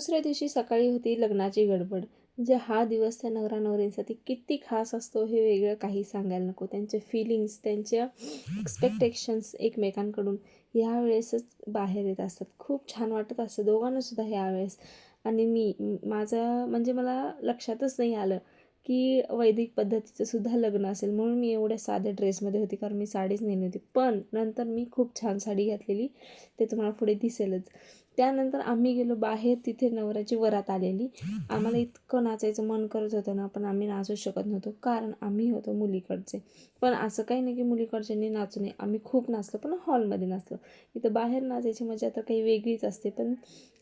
दुसऱ्या दिवशी सकाळी होती लग्नाची गडबड. म्हणजे हा दिवस त्या नवरा नवरींसाठी किती खास असतो हे वेगळं काही सांगायला नको. त्यांचे फिलिंग्स त्यांच्या एक्सपेक्टेशन्स एकमेकांकडून यावेळेसच बाहेर येत असतात. खूप छान वाटत असतं. दोघांनासुद्धा ह्यावेळेस आणि मी माझं म्हणजे मला लक्षातच नाही आलं. की वैदिक पद्धतीचं सुद्धा लग्न असेल. म्हणून मी एवढ्या साध्या ड्रेसमध्ये होती कारण मी साडीच नेली होती. पण नंतर मी खूप छान साडी घातलेली ते तुम्हाला पुढे दिसेलच. त्यानंतर आम्ही गेलो बाहेर तिथे नवऱ्याची वरात आलेली. आम्हाला इतकं नाचायचं मन करत होतं ना पण आम्ही नाचू शकत नव्हतो कारण आम्ही होतो मुलीकडचे. पण असं काही नाही की मुलीकडच्यांनी नाचू नये. आम्ही खूप नाचलो पण हॉलमध्ये नाचलो. इथं बाहेर नाचायची मजा तर काही वेगळीच असते पण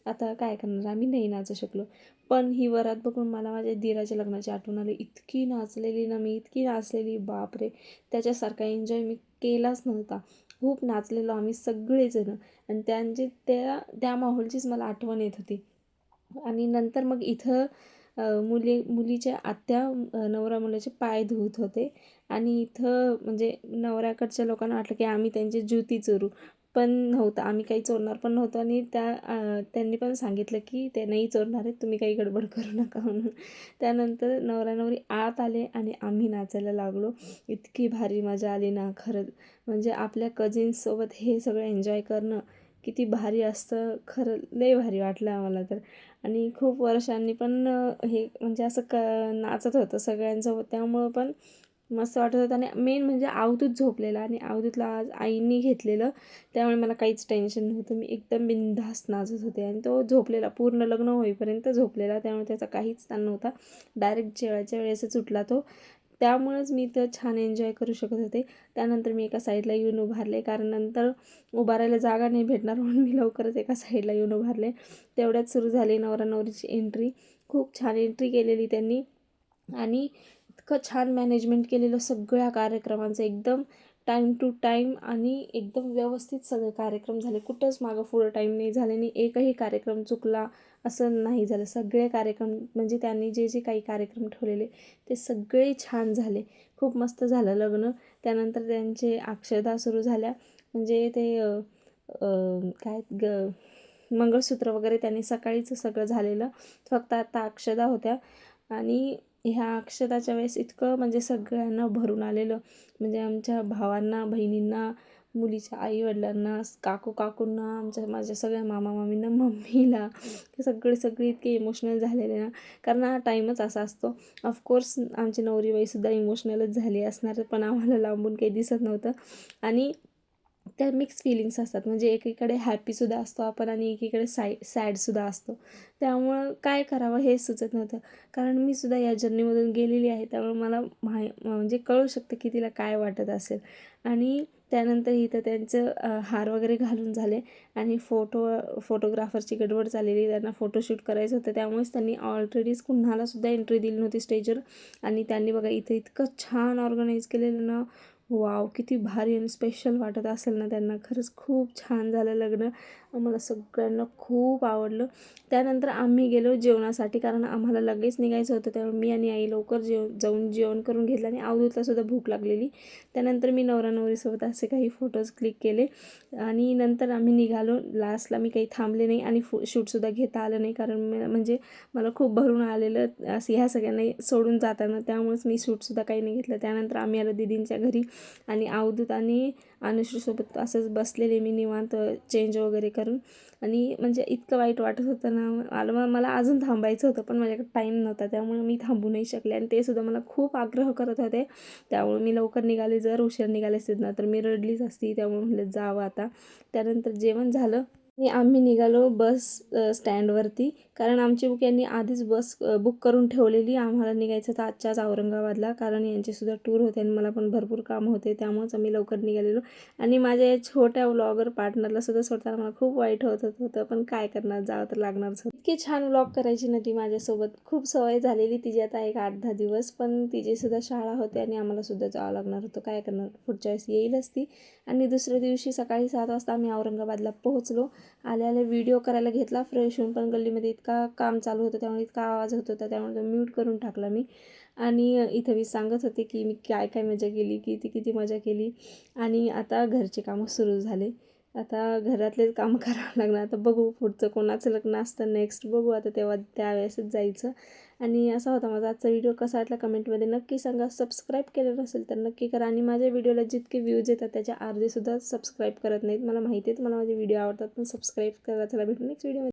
आता काय करणार? आम्ही नाही नाचू शकलो. पण ही वरात बघून मला माझ्या दिराच्या लग्नाची आठवण आली. इतकी नाचलेली ना मी इतकी नाचलेली. बापरे! त्याच्यासारखा एन्जॉय मी केलाच नव्हता. खूप नाचलेलो आम्ही सगळेजणं. आणि त्यांची त्या त्या माहोलचीच मला आठवण येत होती. आणि नंतर मग इथं मुली मुलीच्या आत्या नवरा मुलाचे पाय धुवत होते. आणि इथं म्हणजे नवऱ्याकडच्या लोकांना वाटलं की आम्ही त्यांची ज्युती चोरू. पण नव्हतं. आम्ही काही चोरणार पण नव्हतो आणि त्या त्यांनी पण सांगितलं की ते नाही चोरणार आहेत तुम्ही काही गडबड करू नका म्हणून. त्यानंतर नवरा नवरी आत आले आणि आम्ही नाचायला लागलो. इतकी भारी मजा आली ना खरंच. म्हणजे आपल्या कझिन्ससोबत हे सगळं एन्जॉय करणं किती भारी असतं खरं लय भारी वाटलं आम्हाला तर. आणि खूप वर्षांनी पण हे म्हणजे असं क नाचत होतं सगळ्यांसोबत. त्यामुळं पण मस्त वाटत होतं. आणि मेन म्हणजे अवधूत झोपलेला आणि अवधूतला आज आईंनी घेतलेलं. त्यामुळे मला काहीच टेन्शन नव्हतं. मी एकदम बिनधास्त नाचत होते आणि तो झोपलेला पूर्ण लग्न होईपर्यंत झोपलेला. त्यामुळे त्याचा काहीच ताण नव्हता. डायरेक्ट जेवायच्या वेळेसच उठला तो. त्यामुळेच मी तर छान एन्जॉय करू शकत होते. त्यानंतर मी एका साईडला येऊन उभारले. कारण नंतर उभारायला जागा नाही भेटणार म्हणून मी लवकरच एका साईडला येऊन उभारले. तेवढ्यात सुरू झाली नवरा नवरीची एंट्री खूप छान एंट्री केलेली त्यांनी. आणि इतकं छान मॅनेजमेंट केलेलं सगळ्या कार्यक्रमांचं. एकदम टाईम टू टाईम आणि एकदम व्यवस्थित सगळे कार्यक्रम झाले. कुठंच मागं पुढं टाईम नाही झाले आणि एकही कार्यक्रम चुकला असं नाही झालं. सगळे कार्यक्रम म्हणजे त्यांनी जे जे काही कार्यक्रम ठेवलेले ते सगळे छान झाले. खूप मस्त झालं लग्न. त्यानंतर त्यांचे अक्षदा सुरू झाल्या. म्हणजे ते काय ग मंगळसूत्र वगैरे त्यांनी सकाळीच सगळं झालेलं. फक्त आता अक्षदा होत्या. आणि ह्या अक्षताच्या वेळेस इतकं म्हणजे सगळ्यांना भरून आलेलं. म्हणजे आमच्या भावांना बहिणींना मुलीच्या आईवडिलांना काकू काकूंना आमच्या माझ्या सगळ्या मामा मामींना मम्मीला हे सगळे सगळे इतके इमोशनल झालेले ना. कारण हा टाईमच असा असतो. ऑफकोर्स आमची नवरीबाईसुद्धा इमोशनलच झाली असणार पण आम्हाला लांबून काही दिसत नव्हतं. आणि त्या मिक्स फिलिंग्स असतात. म्हणजे एकीकडे हॅपीसुद्धा असतो आपण आणि एकीकडे साय सॅडसुद्धा असतो. त्यामुळं काय करावं हे सुचत नव्हतं. कारण मी सुद्धा या जर्नीमधून गेलेली आहे. त्यामुळे मला माहि म्हणजे कळू शकतं की तिला काय वाटत असेल. आणि त्यानंतर इथं त्यांचं हार वगैरे घालून झाले. आणि फोटो फोटोग्राफरची गडबड झालेली. त्यांना फोटोशूट करायचं होतं. त्यामुळेच त्यांनी ऑलरेडीच कुणालासुद्धा एंट्री दिली नव्हती स्टेजवर आणि त्यांनी बघा इथं इतकं छान ऑर्गनाईज केलेलं ना. वाव किती भारी आणि स्पेशल वाटत असेल ना त्यांना. खरंच खूप छान झालं लग्न. आम्हाला सगळ्यांना खूप आवडलं. त्यानंतर आम्ही गेलो जेवणासाठी कारण आम्हाला लगेच निघायचं होतं. त्यामुळे मी आणि आई लवकर जेव जाऊन जेवण करून घेतलं आणि अवधूतलासुद्धा भूक लागलेली. त्यानंतर मी नवरा नवरीसोबत असे काही फोटोज क्लिक केले आणि नंतर आम्ही निघालो. लास्टला मी काही थांबले नाही आणि फो शूटसुद्धा घेता आलं नाही कारण म्हणजे मला खूप भरून आलेलं असं ह्या सगळ्यांना सोडून जाताना. त्यामुळेच मी शूटसुद्धा काही नाही घेतलं. त्यानंतर आम्ही आलो दिदींच्या घरी. आणि अवधूत आणि अनुश्रीसोबत असंच बसलेले मी निवांत चेंज वगैरे करून. आणि म्हणजे इतकं वाईट वाटत होतं ना मला मला अजून थांबायचं होतं पण माझ्याकडे टाईम नव्हता त्यामुळे मी थांबू नाही शकले. आणि ते सुद्धा मला खूप आग्रह करत होते. त्यामुळे मी लवकर निघाले जर उशीर निघाले असते ना तर मी रडलीच असती त्यामुळे म्हटलं जावं आता. त्यानंतर जेवण झालं. आणि आम्ही निघालो बस स्टँडवरती. कारण आमची बुक यांनी आधीच बस बुक करून ठेवलेली. आम्हाला निघायचं तर आजच्याच औरंगाबादला. कारण यांचेसुद्धा टूर होते आणि मला पण भरपूर काम होते. त्यामुळेच आम्ही लवकर निघालेलो. आणि माझ्या या छोट्या व्लॉगर पार्टनरला सुद्धा सोडताना मला खूप वाईट होत होतं. पण काय करणार? जावं तर लागणारच होतं. इतकी छान व्लॉग करायची ना ती माझ्यासोबत. खूप सवय झालेली तिची आता एक आठ दहा दिवस. पण तिचीसुद्धा शाळा होते आणि आम्हालासुद्धा जावं लागणार होतं. काय करणार? पुढच्या वेळेस येईलच ती. आणि दुसऱ्या दिवशी सकाळी सात वाजता आम्ही औरंगाबादला पोहोचलो. आले आले व्हिडिओ करायला घेतला. फ्रेश होऊन पण गल्लीमध्ये इतका काम चालू होतं त्यामुळे इतका आवाज होत होता त्यामुळे तो म्यूट करून टाकला मी. आणि इथं मी सांगत होते की मी काय काय मजा केली किती किती मजा केली. आणि आता घरचे कामं सुरू झाले. आता घरातलेच काम करावं लागणार. आता बघू पुढचं कोणाचं लग्न असतं नेक्स्ट बघू आता तेव्हा त्यावेळेसच जायचं. आणि असा होता माझा आजचा व्हिडिओ कसा वाटला कमेंटमध्ये नक्की सांगा. सबस्क्राईब केलं नसेल तर नक्की करा. आणि माझ्या व्हिडिओला जितके व्ह्यूज येतात त्याच्या अर्धेसुद्धा सबस्क्राईब करत नाहीत. मला माहिती आहेत मला माझे व्हिडिओ आवडतात पण सबस्क्राईब करा चला भेटू नेक्स्ट व्हिडिओ